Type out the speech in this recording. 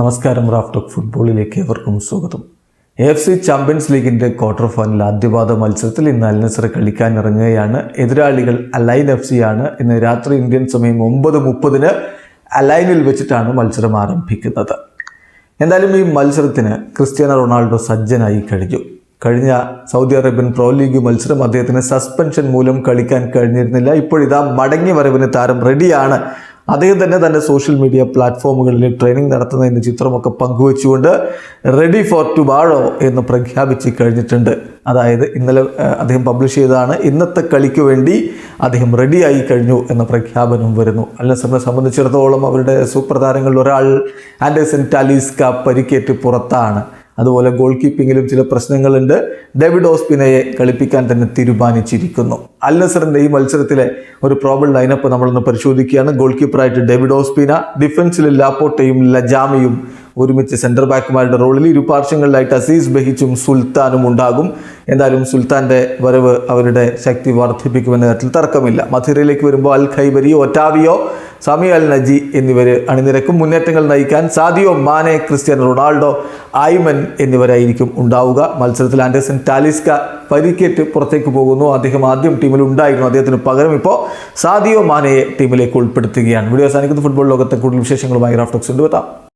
നമസ്കാരം Raf talk ഫുട്ബോളിലേക്ക് ഏവർക്കും സ്വാഗതം. എ എഫ് സി ചാമ്പ്യൻസ് ലീഗിന്റെ ക്വാർട്ടർ ഫൈനൽ ആദ്യപാദ മത്സരത്തിൽ ഇന്ന് അൽ കളിക്കാനിറങ്ങുകയാണ് എതിരാളികൾ അലൈൻ എഫ് സി ആണ്. ഇന്ന് രാത്രി ഇന്ത്യൻ സമയം ഒമ്പത് മുപ്പതിന് അലൈനിൽ വെച്ചിട്ടാണ് മത്സരം ആരംഭിക്കുന്നത്. എന്തായാലും ഈ മത്സരത്തിന് ക്രിസ്ത്യാനോ റൊണാൾഡോ സജ്ജനായി കഴിഞ്ഞു. കഴിഞ്ഞ സൗദി അറേബ്യൻ പ്രോ ലീഗ് മത്സരം അദ്ദേഹത്തിന് സസ്പെൻഷൻ മൂലം കളിക്കാൻ കഴിഞ്ഞിരുന്നില്ല. ഇപ്പോഴിതാ മടങ്ങി വരവിന് താരം റെഡിയാണ് അദ്ദേഹം തന്നെ തന്റെ സോഷ്യൽ മീഡിയ പ്ലാറ്റ്ഫോമുകളിൽ ട്രെയിനിങ് നടത്തുന്നതിന്റെ ചിത്രമൊക്കെ പങ്കുവെച്ചുകൊണ്ട് റെഡി ഫോർ ടു ബാഴോ എന്ന് പ്രഖ്യാപിച്ച് കഴിഞ്ഞിട്ടുണ്ട്. അതായത് ഇന്നലെ അദ്ദേഹം പബ്ലിഷ് ചെയ്തതാണ്. ഇന്നത്തെ കളിക്ക് വേണ്ടി അദ്ദേഹം റെഡിയായി കഴിഞ്ഞു എന്ന പ്രഖ്യാപനം വരുന്നു. അല്ല സമയം സംബന്ധിച്ചിടത്തോളം അവരുടെ സൂപ്പർ താരങ്ങളിൽ ഒരാൾ ആൻഡേഴ്സൺ ടാലീസ്ക പരിക്കേറ്റ് പുറത്താണ്. അതുപോലെ ഗോൾ കീപ്പിങ്ങിലും ചില പ്രശ്നങ്ങളുണ്ട്. ഡേവിഡ് ഓസ്പിനയെ കളിപ്പിക്കാൻ തന്നെ തീരുമാനിച്ചിരിക്കുന്നു. അൽ നസറിന്റെ ഈ മത്സരത്തിലെ ഒരു പ്രോബിൾ ലൈനപ്പ് നമ്മളൊന്ന് പരിശോധിക്കുകയാണ്. ഗോൾ കീപ്പറായിട്ട് ഡേവിഡ് ഓസ്പിന ഡിഫൻസിൽ ലാപ്പോട്ടയും ലജാമയും ഒരുമിച്ച് സെന്റർ ബാക്കുമാരുടെ റോളിൽ ഇരു പാർശ്വങ്ങളിലായിട്ട് അസീസ് ബഹിച്ചും സുൽത്താനും ഉണ്ടാകും. എന്തായാലും സുൽത്താന്റെ വരവ് അവരുടെ ശക്തി വർദ്ധിപ്പിക്കുമെന്ന കാര്യത്തിൽ തർക്കമില്ല. മധുരയിലേക്ക് വരുമ്പോൾ അൽ ഖൈബരിയോ ഒറ്റാവിയോ സമി അൽ നജി എന്നിവർ അണിനിരക്കും മുന്നേറ്റങ്ങൾ നയിക്കാൻ Sadio Mane Cristiano Ronaldo Ayman എന്നിവരായിരിക്കും ഉണ്ടാവുക. മത്സരത്തിൽ ആൻഡേഴ്സൺ ടാലിസ്ക പരിക്കേറ്റ് പുറത്തേക്ക് പോകുന്നു. അദ്ദേഹം ആദ്യം ടീമിൽ ഉണ്ടായിരുന്നു. അദ്ദേഹത്തിന് പകരം ഇപ്പോൾ സാദിയോ മാനയെ ടീമിലേക്ക് ഉൾപ്പെടുത്തുകയാണ്. വീഡിയോ സാധിക്കുന്ന ഫുട്ബോൾ ലോകത്തെ കൂടുതൽ വിശേഷങ്ങളുമായി റാഫ്റ്റോക്സ് കൊണ്ടുവെത്താം.